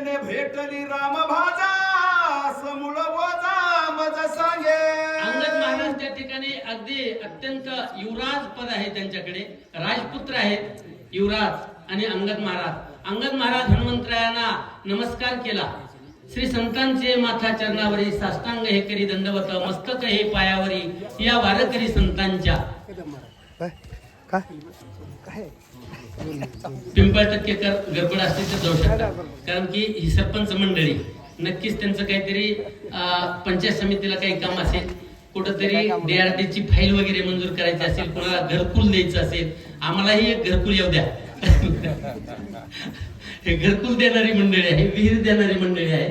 येणे भेटली राम भाजा समूळ वजा मज सांगे. अंगद महाराज त्या ठिकाणी अगदी अत्यंत युवराज पद आहे त्यांच्याकडे राजपुत्र आहेत युवराज आणि अंगद महाराज. अंगद महाराज हनुमंतरायांना नमस्कार केला. श्री संतांचे माथा चरणावरी साष्टांग हे करी दंडवत मस्तक हे पायावरी या वारकरी संतांच्या. काय? पिंपळ टक्के कर गडबड असते तर जाऊ शकतात कारण की ही सरपंच मंडळी नक्कीच त्यांचं काहीतरी पंचायत समितीला काही काम असेल कुठंतरी डीआरडीची ची फाईल वगैरे मंजूर करायची असेल कोणाला घरकुल द्यायचं असेल आम्हालाही एक घरकुल येऊ द्या. हे घरकुल देणारी मंडळी आहे विहीर देणारी मंडळी आहे.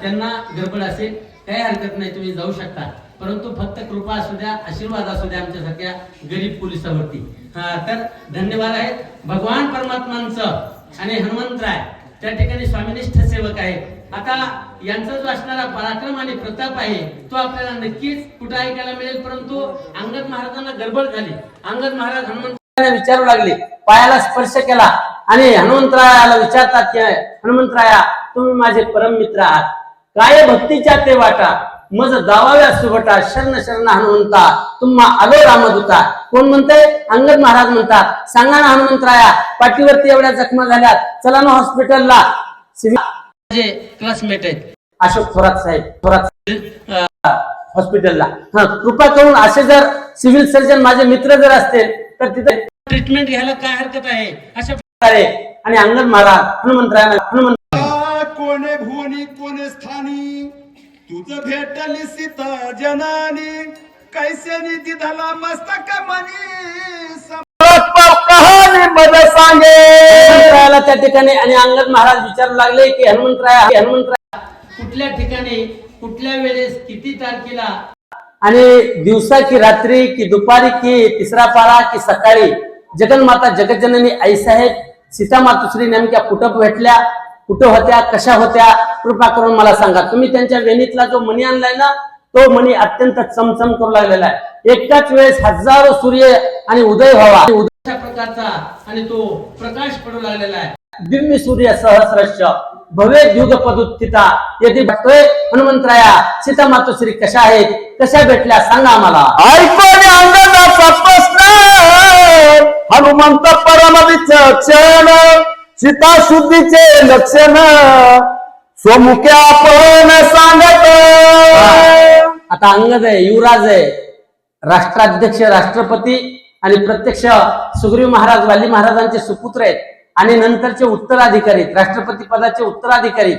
त्यांना गडबड असेल काही हरकत नाही तुम्ही जाऊ शकता. परंतु फक्त कृपा असू द्या आशीर्वाद असू द्या आमच्यासारख्या गरीब पोलिसावरती. तर धन्यवाद आहेत. भगवान परमात्मांचं आणि हनुमंतराय त्या ठिकाणी स्वामिनिष्ठ सेवक आहे आता यांचा जो असणारा पराक्रम आणि प्रताप आहे तो आपल्याला नक्कीच कुठं ऐकायला मिळेल परंतु अंगद महाराजांना गडबड झाली. अंगद महाराज हनुमंतरायांना विचारू लागले. पायाला स्पर्श केला आणि हनुमंतरायाला विचारतात की हनुमंतराया तुम्ही माझे परम मित्र आहात. काय भक्तीच्या ते वाटा मज दावाव्या सुभटा शरण शरण हनुमंता तुम्हा आलो रामदूता कोण म्हणतंय? अंगद महाराज म्हणतात सांगा ना हनुमंतराया पाठीवरती एवढ्या जखमा झाल्यात. चला ना हॉस्पिटलला. क्लासमेट आहेत. अशोक थोरात साहेब थोरात हॉस्पिटलला. हा कृपा करून असे जर सिव्हिल सर्जन माझे मित्र जर असतील तर तिथे ट्रीटमेंट घ्यायला काय हरकत आहे? अशा प्रकारे. आणि अंगद महाराज हनुमंतराया हनुमंत कोणे भुवनी कोणे स्थानी? तुझ भेटली सीता जनानी कैसे निधी झाला मस्तक मनी? मध्ये सांगे हनुमंतरायाला त्या ठिकाणी आणि अंगद महाराज विचारू लागले की हनुमंतराय हनुमंतराय कुठल्या ठिकाणी कुठल्या वेळेस किती तारखेला? आणि दिवसा की रात्री की दुपारी की तिसरा पारा की सकाळी? जगन्माता जगज्जननी आईसाहेब सीता मातुश्री नेमक्या कुठं भेटल्या? कुठं होत्या कशा होत्या कृपा करून मला सांगा. तुम्ही त्यांच्या वेणीतला जो मणी आणलाय ना तो मणी अत्यंत चमचम करू लागलेला आहे. एकाच वेळेस हजारो सूर्य आणि उदय व्हावा. अशा प्रकारचा आणि तो प्रकाश पडू लागलेला आहे. दिव्य सूर्य सहस्रश. भव्य युग पदुत्थिता येथे बघतोय हनुमंतराया सीता मातोश्री कशा आहेत? कशा भेटल्या सांगा आम्हाला. ऐकून हनुमंत परमदिच क्षण. सीता शुद्धीचे लक्षण. स्वमुखे आपण सांगत. आता अंगद आहे युवराज आहे राष्ट्राध्यक्ष राष्ट्रपती आणि प्रत्यक्ष सुग्रीव महाराज वाली महाराजांचे सुपुत्र आहेत. आणि नंतरचे उत्तराधिकारी राष्ट्रपती पदाचे उत्तराधिकारी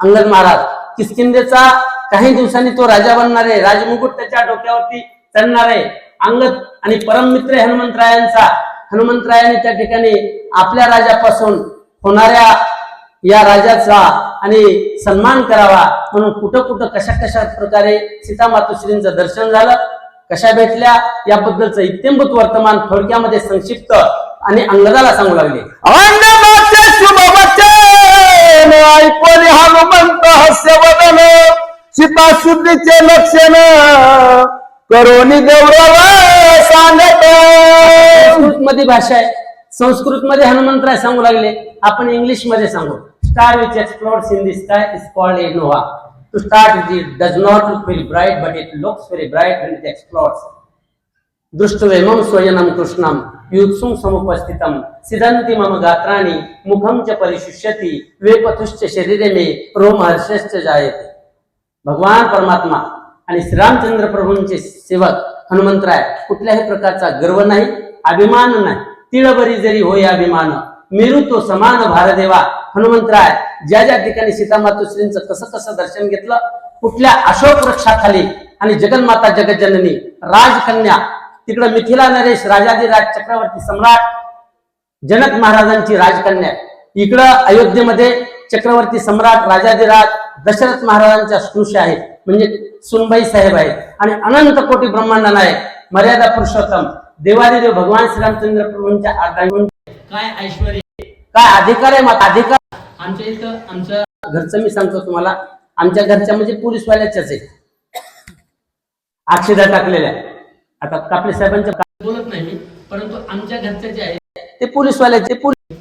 अंगद महाराज. किस्किंदेचा काही दिवसांनी तो राजा बनणार आहे. राजमुकुट त्याच्या डोक्यावरती चढणार आहे. अंगद आणि परममित्र हनुमंतरायांचा हनुमंतरायाने त्या ठिकाणी आपल्या राजापासून होणाऱ्या या राजाचा आणि सन्मान करावा म्हणून कुठं कुठं कशा कशा प्रकारे सीता मातोश्रींचं दर्शन झालं कशा भेटल्या याबद्दलचं इत्यंभूत वर्तमान थोडक्यामध्ये संक्षिप्त आणि अंगदाला सांगू लागले. अंगदाचे हनुमंत हास्य वदन सीता शुद्धीचे लक्षण करोनी गौरव सांगतो. संस्कृत मध्ये भाषा आहे. संस्कृत मध्ये हनुमंतराय सांगू लागले. आपण इंग्लिशमध्ये सांगू. Star which explores in the sky is called a nova to start it does not look very bright but it looks very bright when it explores दृष्टवेमं स्वयनं कृष्णं युत्सुं समुपस्थितं सिदन्ति मम गात्राणि मुखं च परिशुष्यति वेपतुश्च शरीरे मे रोमहर्षश्च जायते। भगवान परमात्मा आणि श्रीरामचंद्र प्रभूंचे सेवक हनुमंतराय कुठल्याही प्रकारचा गर्व नाही अभिमान नाही. तिळबरी जरी होय अभिमान मेरू तो समान भारदेवा. हनुमंतराय ज्या ज्या ठिकाणी सीता श्रींचं कसं कसं दर्शन घेतलं कुठल्या अशोक वृक्षाखाली आणि जगन्माता जगज्जननी राजकन्या तिकडं मिथिला नरेश राजाधिराज चक्रवर्ती सम्राट जनक महाराजांची राजकन्या इकडं अयोध्येमध्ये चक्रवर्ती सम्राट राजाधिराज दशरथ महाराजांच्या स्नुषा आहेत. म्हणजे सुनबाई साहेब आहेत. आणि अनंत कोटी ब्रह्मांड नायक मर्यादा पुरुषोत्तम देवादिदेव भगवान श्रीरामचंद्र प्रभूंच्या आज्ञा काय ऐश्वर काय अधिकार आहे मग अधिकार? आमच्या इथं आमच्या घरचं मी सांगतो तुम्हाला. आमच्या घरच्या म्हणजे पोलीसवाल्याच्याच आहे अक्षदा टाकलेल्या आता कापले साहेबांच्या बोलत नाही मी परंतु आमच्या घरच्या जे आहेत ते पोलीसवाल्याचे पोलीस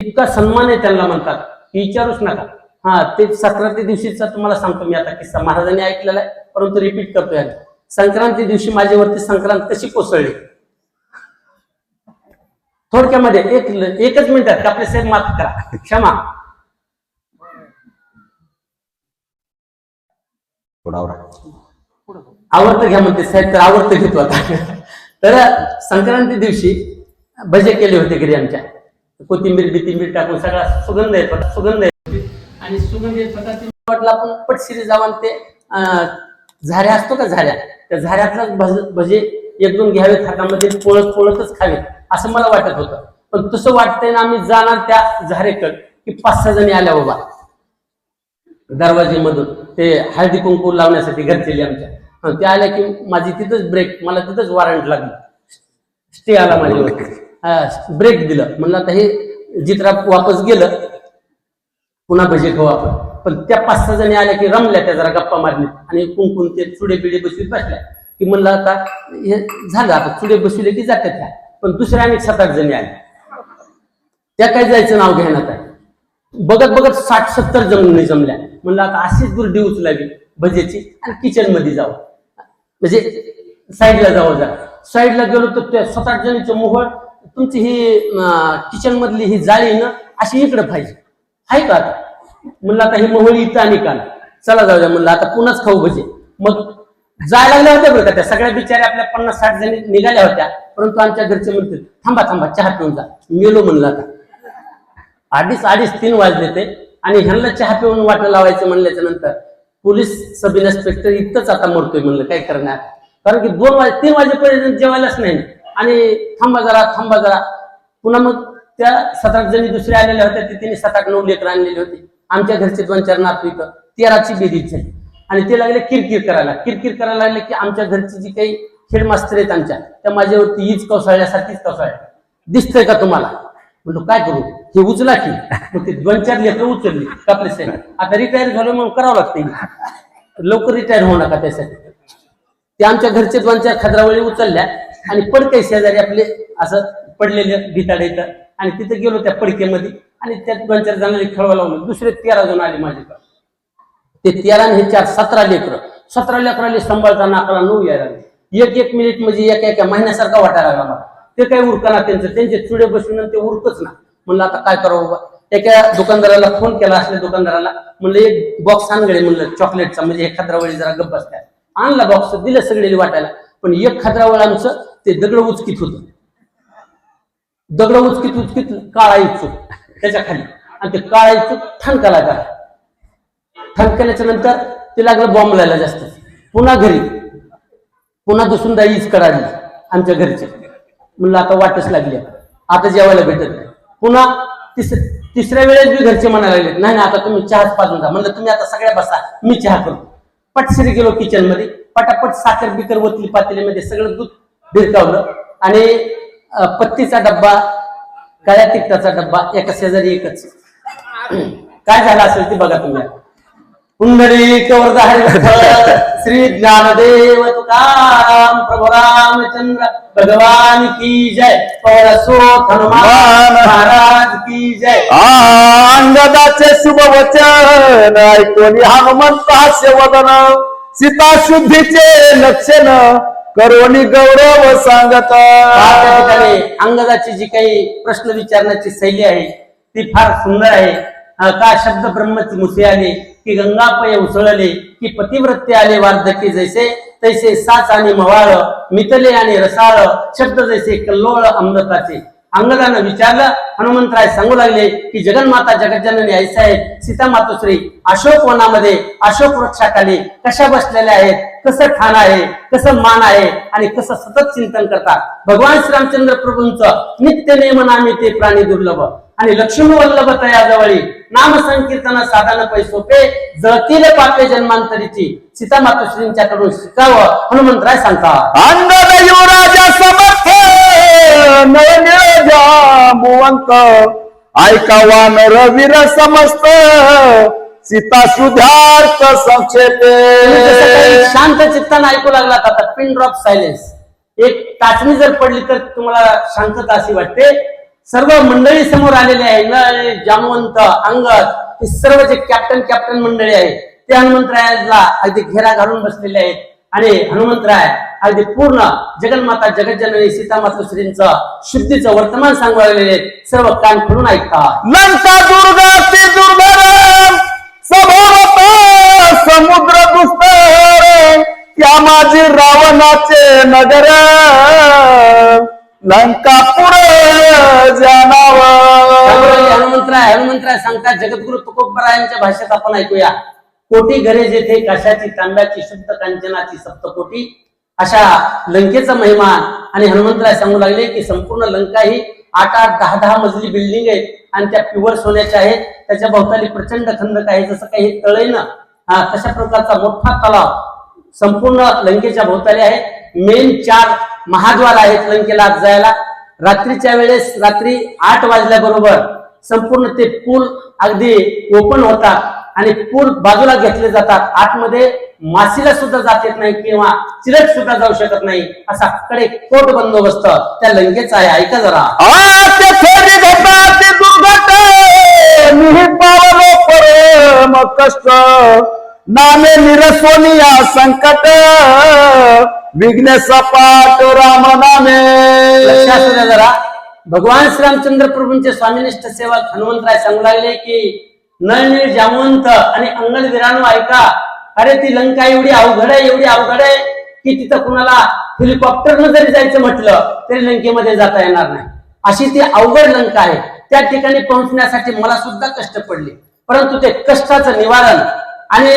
इतका सन्मान आहे त्यांना म्हणतात. विचारूच नका. हा ते संक्रांती दिवशीचा तुम्हाला सांगतो मी आता किस्सा. महाराजांनी ऐकलेला आहे परंतु रिपीट करतोय. संक्रांती दिवशी माझ्यावरती संक्रांत कशी कोसळली? थोडक्यामध्ये एक एकच मिनिटात आपले साहेब माफ करा. क्षमा. आवडतं घ्या म्हणते साहेब तर आवडतं घेतो आता. तर संक्रांती दिवशी भजे केले होते घरी आमच्या कोथिंबीर बिथिंबीर टाकून सगळा सुगंध येत सुगंध. आणि सुगंध येत आपण पटशिरी जाऊन ते झाऱ्या असतो का झाऱ्या? त्या झाऱ्याचा भजे एक दोन घ्यावे थाकामध्ये पोळत पोळतच खावे असं मला वाटत होतं. पण तसं वाटतंय ना आम्ही जाणार त्या झारेकड की पाच सहा जणी आल्या बाबा. दरवाजेमधून. ते हळदी कुंकू लावण्यासाठी घरचेली आमच्या. ते आल्या की माझी तिथंच ब्रेक मला तिथंच वॉरंट लागलं. स्टे आला माझ्यावर. ब्रेक दिलं. म्हणलं आता हे जित्रा वापस गेलं पुन्हा भजे खाऊ आपण पण त्या पाच सहा जणी आल्या की रमल्या त्या जरा गप्पा मारली आणि कुंकून ते चुडे बिडे बसवीत बसल्या. की म्हणलं आता हे झालं आता चुडे बसविले की जातात त्या. पण दुसऱ्या आणि सात आठ जणी आल्या त्या काय जायचं नाव घेण्यात आहे बघत बघत साठ सत्तर जमून जमल्या. म्हणलं आता अशीच दुर्डी उचलावी भजेची आणि किचनमध्ये जावं. म्हणजे साईडला जावं जा साईडला गेलो तर त्या सात आठ जणीचं मोहळ तुमची ही किचन मधली ही जाळी ना अशी इकडे पाहिजे. आहे का आता? म्हणलं आता हे मोहळी इथं आणि काल चला जाऊ द्या म्हणलं आता पुन्हाच खाऊ भजे. मग जायला लागल्या होत्या बरं का त्या सगळ्या बिचाऱ्या आपल्या पन्नास साठ जणी निघाल्या होत्या. परंतु आमच्या घरचे म्हणते थांबा थांबा चहा पिऊन जा. मेलो म्हणलं आता. अडीच अडीच तीन वाजले ते. आणि ह्यांना चहा पिऊन वाटं लावायचं म्हणल्याच्या नंतर पोलीस सब इन्स्पेक्टर इथंच आता मरतोय म्हणलं काय करणार? कारण की दोन वाजे तीन वाजेपर्यंत जेवायलाच नाही. आणि थांबा जरा थांबा जरा. पुन्हा मग त्या सात जणी दुसऱ्या आलेल्या होत्या ते तिने सात नऊ लेकर आणलेले होते. आमच्या घरचे दोन चार नातू इथं. तेराची बेरीज झाली. आणि ते लागले किरकिर करायला. किरकिर करायला लागले की आमच्या घरची जी काही हेडमास्टर आहेत आमच्या त्या माझ्यावरती हीच कौसाळ्यासारखीच कौसाळ्या दिसतंय का तुम्हाला? म्हणलो काय करू? हे उचला की. मग ते दोन चार लेकर उचलली कापले साहेब आता रिटायर झालो म्हणून करावं लागतं लवकर रिटायर होऊ नका त्यासाठी. ते आमच्या घरचे दोन चार खदरावळी उचलल्या आणि पडके शेजारी आपले असं पडलेले भिताडे इथं. आणि तिथं गेलो त्या पडकेमध्ये आणि त्या दोन चार जणांनी खेळवा लावलं. दुसरे तेरा जण आले माझ्याकडे. ते तेरा आणि हे चार सतरा लेकर. सतरा लेकराले सांभाळता नाकाला नऊ यायला एक एक मिनिट म्हणजे एका एका महिन्यासारखा वाटायला लागला मला. ते काय उरकाना त्यांचं? त्यांचे चुडे बसून ते उरकच ना. म्हणलं आता काय करावं बाबा? एका दुकानदाराला फोन केला असल्या दुकानदाराला. म्हणलं एक बॉक्स आणले म्हणलं चॉकलेटचा म्हणजे एक खद्रावळी जरा गप्प असत्या आणला बॉक्स दिलं सगळे वाटायला. पण एक खद्रावळ आमचं ते दगड उचकीत होत. दगड उचकीत उचकीत काळा इच्छुक त्याच्याखाली. आणि ते काळा इच्छुक ठणकाला करा ठणकल्याच्या नंतर ते लागलं बॉम्ब लायला जास्त. पुन्हा घरी. पुन्हा दुसुंदा ईज करावी आमच्या घरचे. म्हणलं आता वाटच लागली आता जेवायला भेटत नाही. पुन्हा तिस तिसऱ्या वेळेस बी घरचे म्हणायला लागले नाही ना आता तुम्ही चहाच पाजून जा. म्हणलं तुम्ही आता सगळ्या बसा मी चहा करतो पटसरी गेलो किचनमध्ये. पटापट साखर बिकर वतली पातेलीमध्ये सगळं दूध भिरकावलं. आणि पत्तीचा डब्बा काळ्या तिखटाचा डब्बा एका शेजारी एकच. काय झालं असेल ते बघा तुम्ही. पुंडरी हरिविठ्ठल श्री ज्ञानदेव तुकाराम प्रभु रामचंद्र भगवान की जय. परसो हनुमान महाराज की जय. अंगदाचे शुभ वचन ऐकून हनुमंत हास्य वदन. सीता शुद्धीचे लक्षण. करोनी गौरव सांगत. त्या ठिकाणी अंगदाची जी काही प्रश्न विचारण्याची शैली आहे ती फार सुंदर आहे. अं, का शब्द ब्रह्मची मुसे आले की गंगापय उसळले की पतिव्रत्य आले वार्धकी जैसे तैसे साच आणि मवाळ मितले आणि रसाळ शब्द जैसे कल्लोळ अमृताचे. अंगदानं विचारलं हनुमंतराय सांगू लागले की जगन्माता जगज्जननी ऐसा आहे सीता मातोश्री अशोक वनामध्ये अशोक वृक्षाखाली कशा बसलेल्या आहेत? कसं ठाण आहे कसं मान आहे आणि कसं सतत चिंतन करतात. भगवान श्रीरामचंद्र प्रभूंचं नित्य नेम नामी ते प्राणी दुर्लभ. आणि लक्ष्मण वल्लभ तया जवळी नाम संकीर्तन साधन पै सोपे जळतील पापे जन्मांतरीची सीता मातोश्रींच्याकडून शिकावं हनुमंतराय सांगतात. अंगद युवराजा समर्थ नयन जांबुवंत ऐकावा नर वीर समस्त. सीता सुधार्थ संक्षेपे. शांत चित्तानं ऐकू लागलात आता पिन ड्रॉप सायलेन्स एक टाचणी जर पडली तर तुम्हाला शांतता अशी वाटते. सर्व मंडळी समोर आलेले आहे. नळ जामवंत अंगद हे सर्व जे कॅप्टन कॅप्टन मंडळी आहे ते हनुमंतरायाला अगदी घेरा घालून बसलेले आहेत. आणि हनुमंतराय अगदी पूर्ण जगन्माता जगज्जननी सीतामाता श्रींचं शुद्धीचं वर्तमान सांगू लागलेले आहेत. सर्व कान खोलून ऐकतात. नगर लंकापूर त्यामुळे हनुमंतराय हनुमंतराय सांगतात जगद्गुरु तुकोबरायांच्या भाषेत आपण ऐकूया. कोटी घरे जेथे कशाची तांब्याची शुद्ध कांचनाची सप्तकोटी अशा लंकेचा महिमा आणि हनुमंतराय सांगू लागले की संपूर्ण लंका ही आठ आठ दहा दहा मजली बिल्डिंग आहे आणि त्या प्युअर सोन्याच्या आहेत. त्याच्या भोवताली प्रचंड खंदक आहे. जसं काही तळय ना हा तशा प्रकारचा मोठा तलाव संपूर्ण लंकेच्या भोवताली आहे. मेन चार महाद्वार आहेत लंकेला आत जायला. रात्रीच्या वेळेस रात्री आठ वाजल्याबरोबर संपूर्ण ते पूल अगदी ओपन होतात आणि पूल बाजूला घेतले जातात. आतमध्ये मासीला सुद्धा जात येत नाही किंवा चिरट सुद्धा जाऊ शकत नाही असा कडे कोट बंदोबस्त त्या लंकेचा आहे. ऐका जरा. परम कष्ट. नामे निरसोनिया संकट. विघ्न सपाट राम नामे लक्षात जरा. भगवान श्रीरामचंद्र प्रभूंचे स्वामीनिष्ठ सेवक हनुमंतराय सांगू लागले की नळनीळ जामवंत आणि अंगण विराणू ऐका. अरे ती लंका एवढी अवघड आहे एवढी अवघड आहे की तिथं कुणाला हेलिकॉप्टरनं जरी जायचं म्हटलं तरी लंकेमध्ये जाता येणार नाही. अशी ती अवघड लंका आहे. त्या ठिकाणी पोहोचण्यासाठी मला सुद्धा कष्ट पडले. परंतु ते कष्टाचं निवारण आणि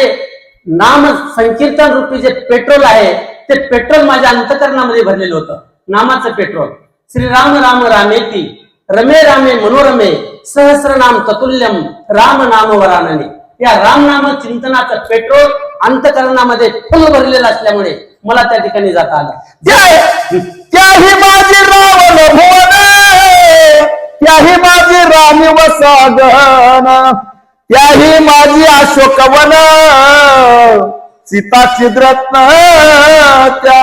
नाम संकीर्तन रूपी जे पेट्रोल आहे ते पेट्रोल माझ्या अंतकरणामध्ये भरलेलं होतं. नामाचं पेट्रोल. श्रीराम राम रामेती रमे रामे मनोरमे. सहस्रनाम ततुल्यम. राम नाम वरानने. या राम नाम चिंतनाचं पेट्रोल अंतकरणामध्ये फुल भरलेलं असल्यामुळे मला त्या ठिकाणी जाता आलं. त्या- त्याही माझी रावण भुवन. त्याही माझी राम वसागन. त्याही माझी अशोकवन सीता चिद्रत्न त्या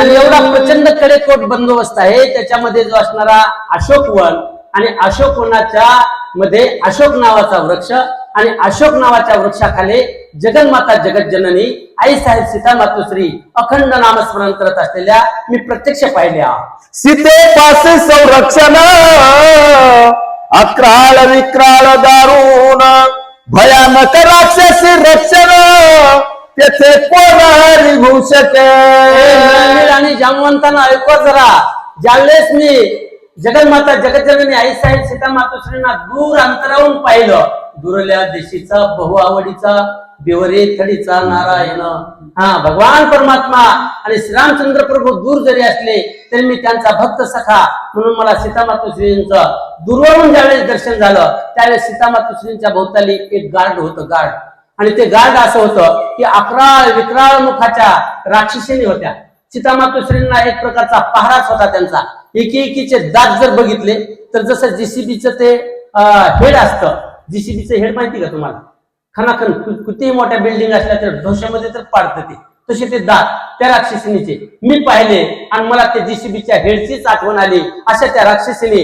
आणि एवढा माझी प्रचंड कडेकोट बंदोबस्त आहे त्याच्यामध्ये जो असणारा अशोक वन आणि अशोक वनाच्या मध्ये अशोक नावाचा वृक्ष आणि अशोक नावाच्या वृक्षाखाली जगन्माता जगज्जननी आई साहेब सीता मातोश्री अखंड नामस्मरण करत असलेल्या मी प्रत्यक्ष पाहिल्या. सीते पासे संरक्षण अक्राळ विक्राळ दारुण भयानक राक्षसी रक्षण. तेथे कोण निघू आणि जामवंतांना ऐकवा जरा. ज्यावेळेस मी जगन्माता जगजननी आई साहेब सीता मातोश्रींना दूर अंतरावून पाहिलं दुरल्या देशीचा बहु आवडीचा बिवरे थडीचा नारायण. हा भगवान परमात्मा आणि श्रीरामचंद्र प्रभू दूर जरी असले तरी मी त्यांचा भक्त सखा म्हणून मला सीता मातोश्रींचं दूरवरून ज्यावेळेस दर्शन झालं त्यावेळेस सीतामातोश्रींच्या भोवताली एक गार्ड होतं गार्ड. आणि ते गार्ड असं होतं की अकराळ विक्राळ मुखाच्या राक्षसीने होत्या. सीतामा मातोश्रींना एक प्रकारचा पहाराच होता त्यांचा. एकी एकीचे दात जर बघितले तर जसं जीसीबीचं ते हेड असतं. जीसीबीचं हेड माहिती का तुम्हाला? खनाखन कितीही मोठ्या बिल्डिंग असल्या तर ढोश्यामध्ये तर पाडतं ते. तसे ते दात त्या राक्षसिनीचे. मी पाहिले आणि मला ते जीसीबीच्या हेडचीच आठवण आली. अशा त्या राक्षसीने